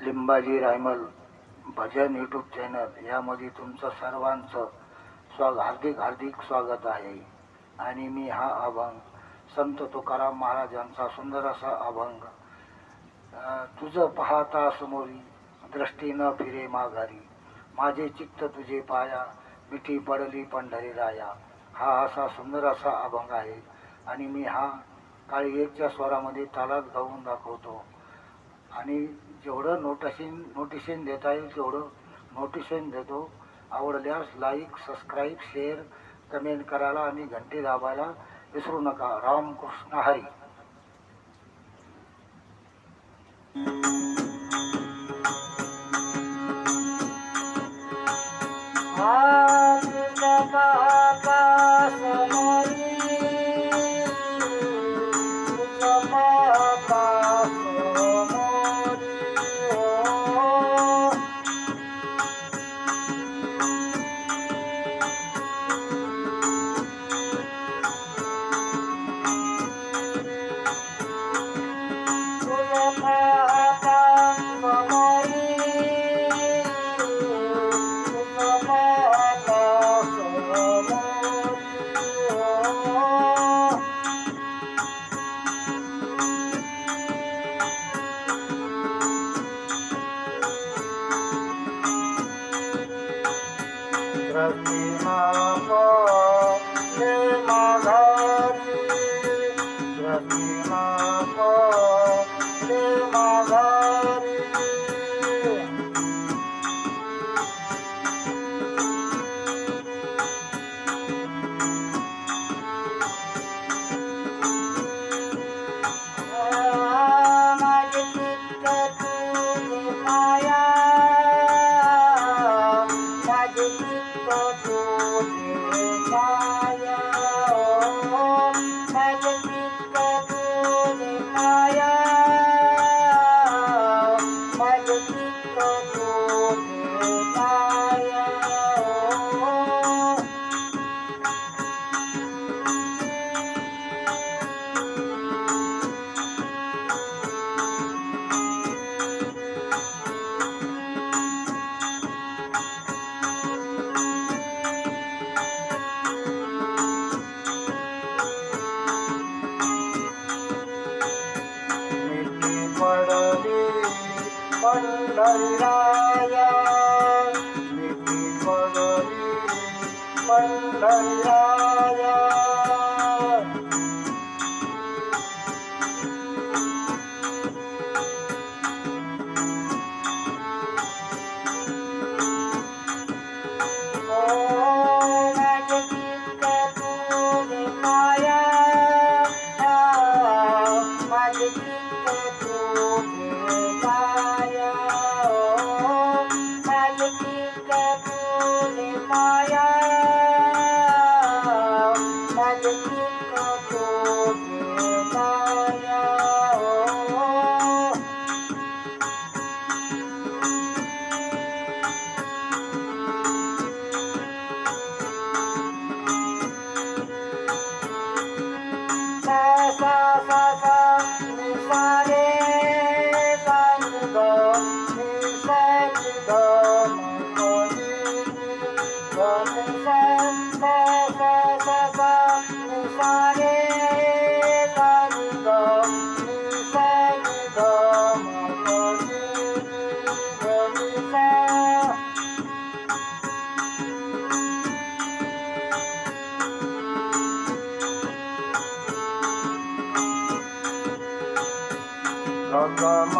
लिंबाजी रायमल भजन YouTube channel यामध्ये तुमचं सर्वांचं स्वाग हार्दिक हार्दिक स्वागत आहे. आणि मी हा अभंग संत तुकाराम महाराजांचा सुंदर असा अभंग तुझं पाहता समोरी दृष्टी न फिरे माघारी माझे चित्त तुझे पाया मिठी पडली पंढरी राया. हा असा सुंदर असा अभंग आहे. आणि मी हा काळी एकच्या स्वरामध्ये तालात गाऊन दाखवतो. आणि जेवढं नोटिशन नोटिशन देता येईल तेवढं नोटिशन देतो. आवडल्यास लाईक सबस्क्राईब शेअर कमेंट करायला आणि घंटी दाबायला विसरू नका. रामकृष्ण हरी. সত্যি মা la la la Rama.